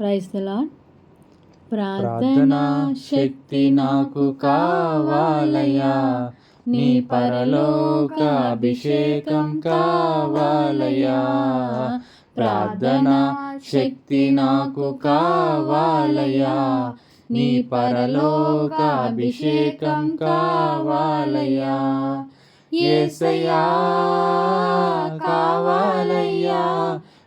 Praise ప్రార్థన శక్తి నాకు కావాలయా నీ పరలోక అభిషేకం కావాలయా ప్రార్థన శక్తి నాకు కావాలయా నీ పరలోక అభిషేకం కావాలయా ఏసయా కావాలయ్యా.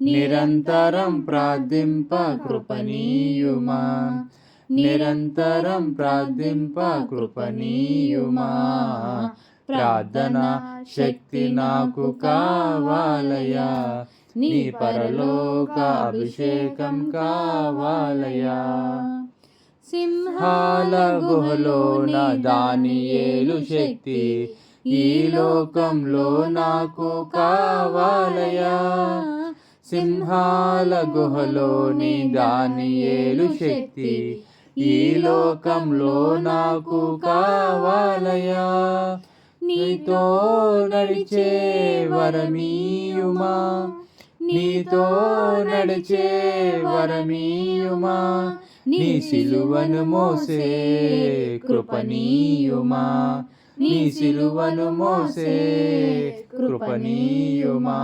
నిరంతరం ప్రార్థింప కృపణీయుమా నిరంతరం ప్రార్థింప కృపణీయుమా ప్రార్థన శక్తి నాకు కావాలయా నీ పరలోక అభిషేకం కావాలయా సింహాల గుహలోన దాని ఏలు శక్తి. ఈ లోకంలో నాకు కావాలయా సింహాల గుహలోని దాని ఏలు శక్తి ఈ లోకంలో నాకు కావాలయా నీతో నడిచే వరమీయుమా. నీతో నడిచే వరమీయుమా. నీ సిలువను మోసే కృపణీయుమా. నీ సిలువను మోసే కృపణీయుమా.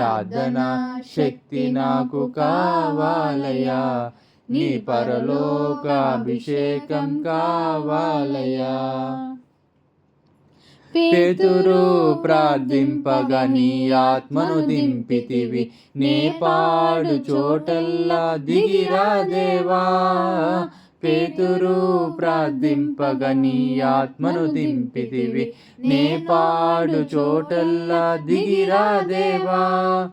ప్రార్థన శక్తి నాకు కావాలయా నీ పరలోకాభిషేకం కావాలయా పేతురు ప్రార్థింపగా నీ ఆత్మను దింపితివి. నే పాడు చోటల్లా దిగిరా దేవా. పేతురు ప్రార్థింపగనీయాత్మను నీ ఆత్మను దింపితివి. నే పాడు చోటల్లా దిగిరా దేవా.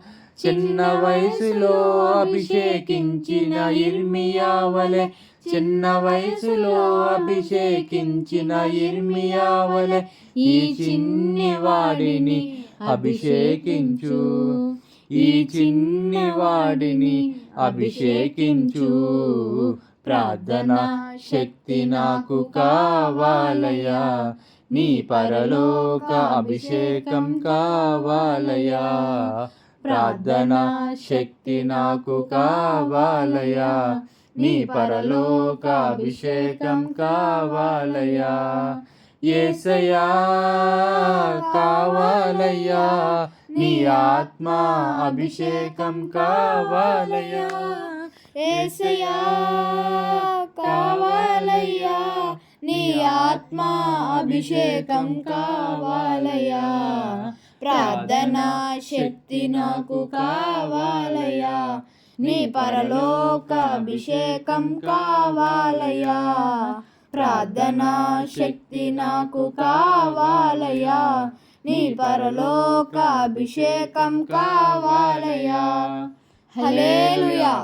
చిన్న వయసులో అభిషేకించిన ఇర్మియావలే చిన్న వయసులో అభిషేకించిన ఇర్మియావలే ఈ చిన్ని వాడిని అభిషేకించు. ఈ చిన్ని వాడిని అభిషేకించు. ప్రార్థన శక్తి నాకు కావాలయా నీ పరలోక అభిషేకం కావాలయా ప్రార్థన శక్తి నాకు కావాలయా నీ పరలోక అభిషేకం కావాలయా ఏసయా కావాలయ్యా. నీ ఆత్మ అభిషేకం కావాలయ్యా. ఏసయా ఆత్మా అభిషేకం కావాలయా ప్రార్థనా శక్తి నాకు కావాలయా నీ పరలోక అభిషేకం కావాలయా ప్రార్థనా శక్తి నాకు కావాలయా నీ పరలోక అభిషేకం కావాలయా హలేలుయా